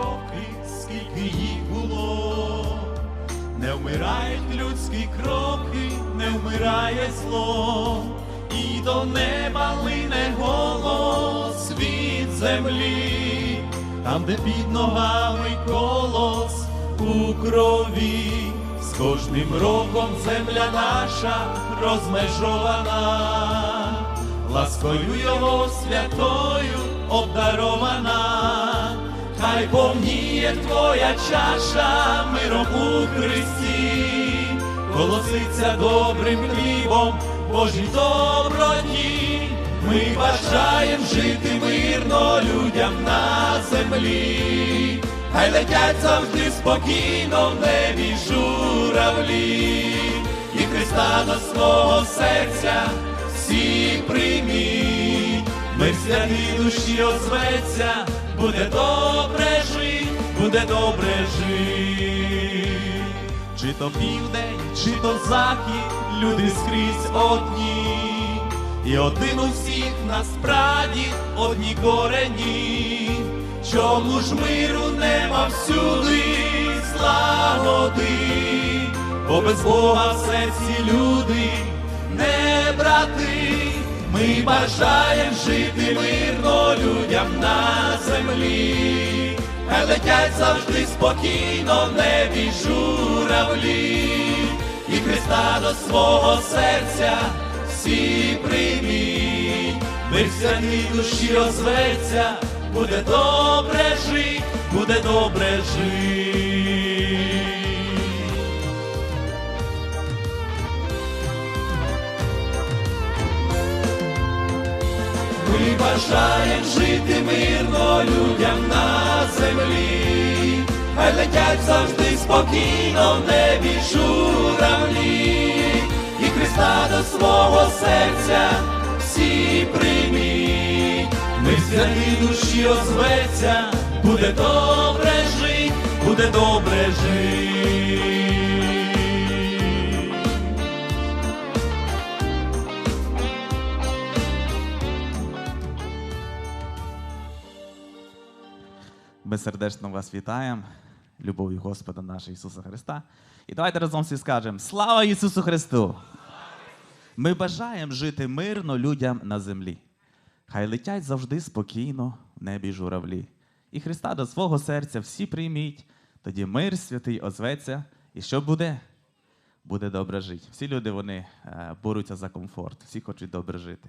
поки їх було. Не вмирають людські кроки, не вмирає зло, і до неба лине голос від землі, там, де під ногами колос у крові, з кожним роком земля наша розмежована, ласкою його святою обдарована, хай повніє твоя чаша миром у Христі, голоситься добрим хлібом Божій доброті. Ми бажаєм жити мирно людям на землі, хай летять завжди спокійно в небі журавлі, і Христа до свого серця всі прийміть, мир святий душі озветься, буде добре жить, буде добре жить. Чи то південь, чи то захід, люди скрізь одні, і один у всіх насправді одні корені. Чому ж миру нема всюди злагоди, бо без Бога в серці люди не брати. Ми бажаєм жити мирно землі, летять завжди спокійно в небі журавлі, і Христа до свого серця всі прийміть, мир святій душі озветься, буде добре жить, буде добре людям на землі, хай летять завжди спокійно в небі журавлі, і Христа до свого серця всі прийміть, ми святі душі озветься, буде добре жить, буде добре жить. Сердечно вас вітаємо, любов'ю Господа нашого Ісуса Христа. І давайте разом всі скажемо: Слава Ісусу Христу! Ми бажаємо жити мирно людям на землі. Хай летять завжди спокійно в небі журавлі. І Христа до свого серця всі прийміть, тоді мир святий озветься. І що буде? Буде добре жити. Всі люди вони е, борються за комфорт, всі хочуть добре жити.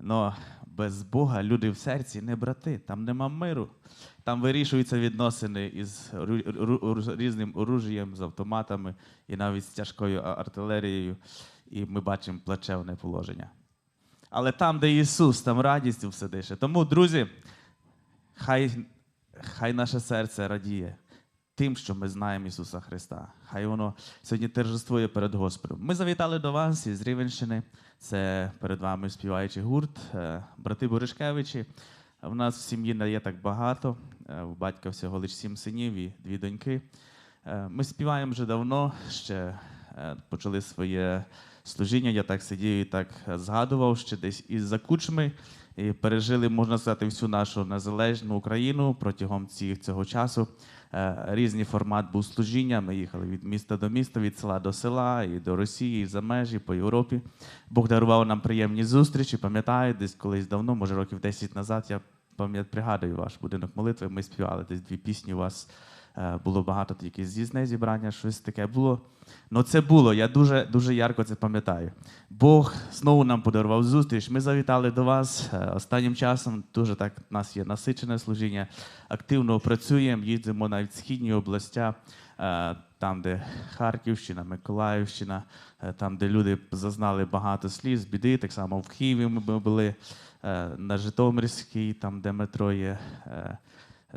Но без Бога люди в серці не брати, там нема миру. Там вирішуються відносини із різним оружієм, з автоматами і навіть з тяжкою артилерією. І ми бачимо плачевне положення. Але там, де Ісус, там радістю все дише. Тому, друзі, хай, хай наше серце радіє тим, що ми знаємо Ісуса Христа. Хай воно сьогодні торжествує перед Господом. Ми завітали до вас із Рівенщини. Це перед вами співаючий гурт, е, брати Боришкевичі. У нас в сім'ї не є так багато. Е, У батька всього лише сім синів і дві доньки. Е, Ми співаємо вже давно, ще почали своє служіння. Я так сидів і так згадував, ще десь із-за кучми. І пережили, можна сказати, всю нашу незалежну Україну протягом ці- цього часу. Е, Різний формат був служіння. Ми їхали від міста до міста, від села до села, і до Росії, і за межі, по Європі. Бог дарував нам приємні зустрічі. Пам'ятаю, десь колись давно, може років 10 назад, я пам'ятаю, пригадую ваш будинок молитви. Ми співали десь дві пісні. У вас було багато тільки з'їзне зібрання, щось таке було. Ну це було. Я дуже дуже ярко це пам'ятаю. Бог знову нам подарував зустріч. Ми завітали до вас е, останнім часом. Дуже так у нас є насичене служіння. Активно працюємо, їздимо навіть в східні областя, е, там, де Харківщина, Миколаївщина, е, там, де люди зазнали багато сліз, біди. Так само в Києві ми були е, на Житомирській, там, де метро є.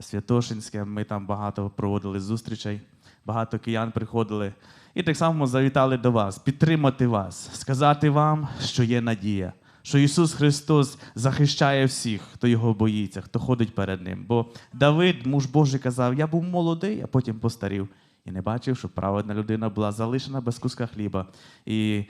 Святошинське, ми там багато проводили зустрічей, багато киян приходили. І так само завітали до вас, підтримати вас, сказати вам, що є надія, що Ісус Христос захищає всіх, хто його боїться, хто ходить перед Ним. Бо Давид, муж Божий, казав: Я був молодий, а потім постарів. І не бачив, що праведна людина була залишена без куска хліба. І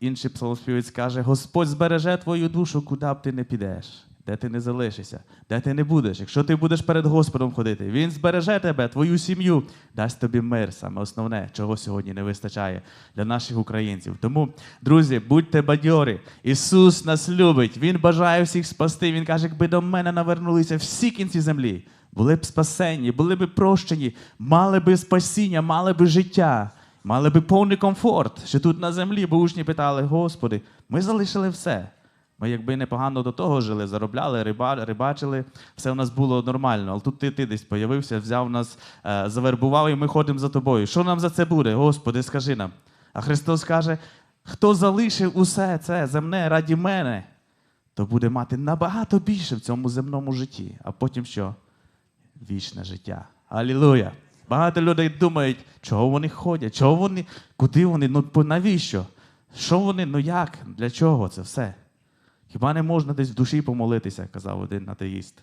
інший псалмоспівець каже: Господь збереже твою душу, куди б ти не підеш. Де ти не залишишся, де ти не будеш. Якщо ти будеш перед Господом ходити, Він збереже тебе, твою сім'ю, дасть тобі мир, саме основне, чого сьогодні не вистачає для наших українців. Тому, друзі, будьте бадьорі. Ісус нас любить, Він бажає всіх спасти. Він каже, якби до мене навернулися всі кінці землі, були б спасені, були б прощені, мали би спасіння, мали би життя. Мали би повний комфорт, що тут на землі, бо учні питали, Господи, ми залишили все. Ми якби непогано до того жили, заробляли, риба, рибачили, все в нас було нормально. Але тут ти, ти десь появився, взяв нас, е, завербував, і ми ходимо за тобою. Що нам за це буде? Господи, скажи нам. А Христос каже: хто залишив усе це земне раді мене, то буде мати набагато більше в цьому земному житті. А потім що? Вічне життя. Алілуя! Багато людей думають, чого вони ходять, чого вони, куди вони, ну навіщо? Що вони, ну як? Для чого це все? Хіба не можна десь в душі помолитися, казав один атеїст.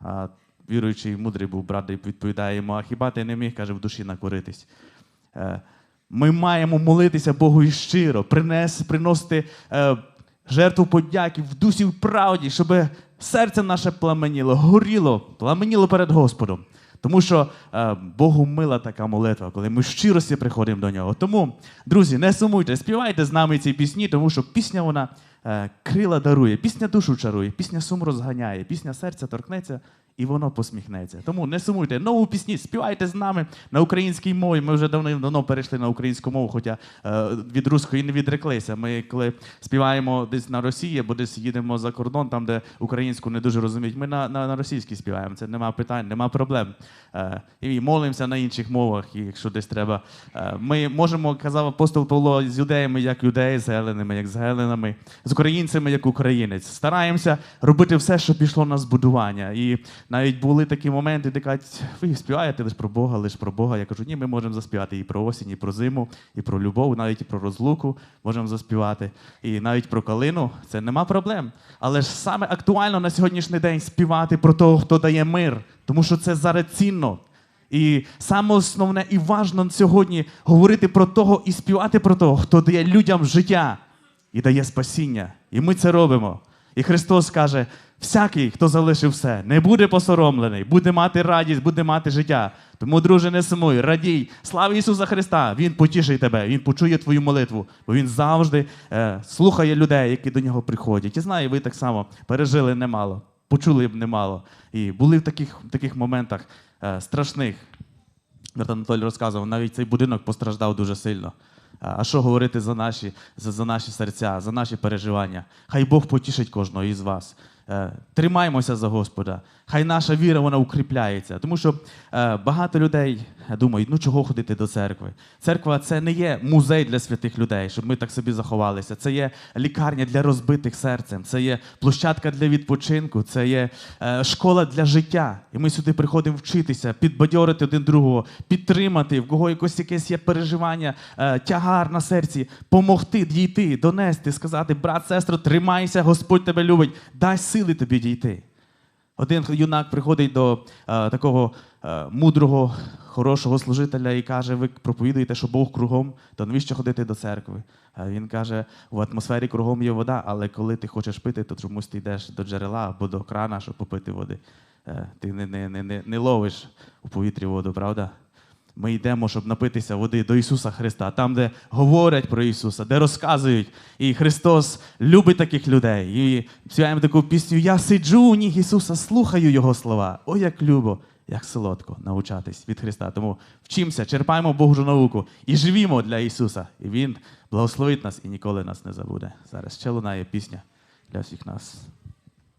А віруючий мудрий був брат, і відповідає йому, а хіба ти не міг, каже, в душі накоритись? Е, Ми маємо молитися Богу і щиро, принес, приносити е, жертву подяки в дусі в правді, щоб серце наше пламеніло, горіло, пламеніло перед Господом. Тому що е, Богу мила така молитва, коли ми в щирості приходимо до нього. Тому, друзі, не сумуйте, співайте з нами ці пісні, тому що пісня вона е, крила дарує, пісня душу чарує, пісня сум розганяє, пісня серця торкнеться і воно посміхнеться. Тому не сумуйте, нову пісні, співайте з нами на українській мові. Ми вже давно перейшли на українську мову, хоча е, від руської не відреклися. Ми коли співаємо десь на Росії, або десь їдемо за кордон, там де українську не дуже розуміють. Ми на, на, на російській співаємо. Це нема питань, нема проблем. Е, і молимося на інших мовах, якщо десь треба. Е, ми можемо, казав апостол Павло, з юдеями, як юдеї, з геленами, як з геленами, з українцями, як українець. Стараємося робити все, що пішло на збудування. І навіть були такі моменти, де кажуть, ви співаєте лише про Бога, лише про Бога. Я кажу, ні, ми можемо заспівати і про осінь, і про зиму, і про любов, навіть і про розлуку можемо заспівати. І навіть про калину це нема проблем. Але ж саме актуально на сьогоднішній день співати про того, хто дає мир, тому що це зараз цінно. І саме основне і важно сьогодні говорити про того і співати про того, хто дає людям життя і дає спасіння. І ми це робимо. І Христос каже: всякий, хто залишив все, не буде посоромлений, буде мати радість, буде мати життя. Тому, друже, не сумуй, радій. Слава Ісуса Христа! Він потішить тебе, Він почує твою молитву, бо Він завжди е, слухає людей, які до нього приходять. І знаю, ви так само пережили немало, почули б немало. І були в таких, таких моментах е, страшних. Анатолій розказував, навіть цей будинок постраждав дуже сильно. А а що говорити за наші, за, за наші серця, за наші переживання? Хай Бог потішить кожного із вас. Е, тримаймося за Господа. Хай наша віра вона укріпляється. Тому що е, багато людей думають, ну чого ходити до церкви? Церква це не є музей для святих людей, щоб ми так собі заховалися. Це є лікарня для розбитих серцем, це є площадка для відпочинку, це є е, школа для життя. І ми сюди приходимо вчитися, підбадьорити один другого, підтримати, в кого якось якесь є переживання, е, тягар на серці, помогти дійти, донести, сказати, брат, сестро, тримайся, Господь тебе любить, дай сили тобі дійти. Один юнак приходить до е, такого е, мудрого, хорошого служителя і каже: ви проповідуєте, що Бог кругом, то навіщо ходити до церкви? А він каже: в атмосфері кругом є вода, але коли ти хочеш пити, то чомусь ти йдеш до джерела або до крана, щоб попити води. Е, ти не, не, не, не ловиш у повітрі воду, правда? Ми йдемо, щоб напитися води до Ісуса Христа, там, де говорять про Ісуса, де розказують. І Христос любить таких людей. І співаємо таку пісню Я сиджу у ніг Ісуса, слухаю Його слова. О, як любо, як солодко навчатись від Христа. Тому вчимося, черпаємо Божу науку і живімо для Ісуса. І Він благословить нас і ніколи нас не забуде. Зараз ще лунає пісня для всіх нас.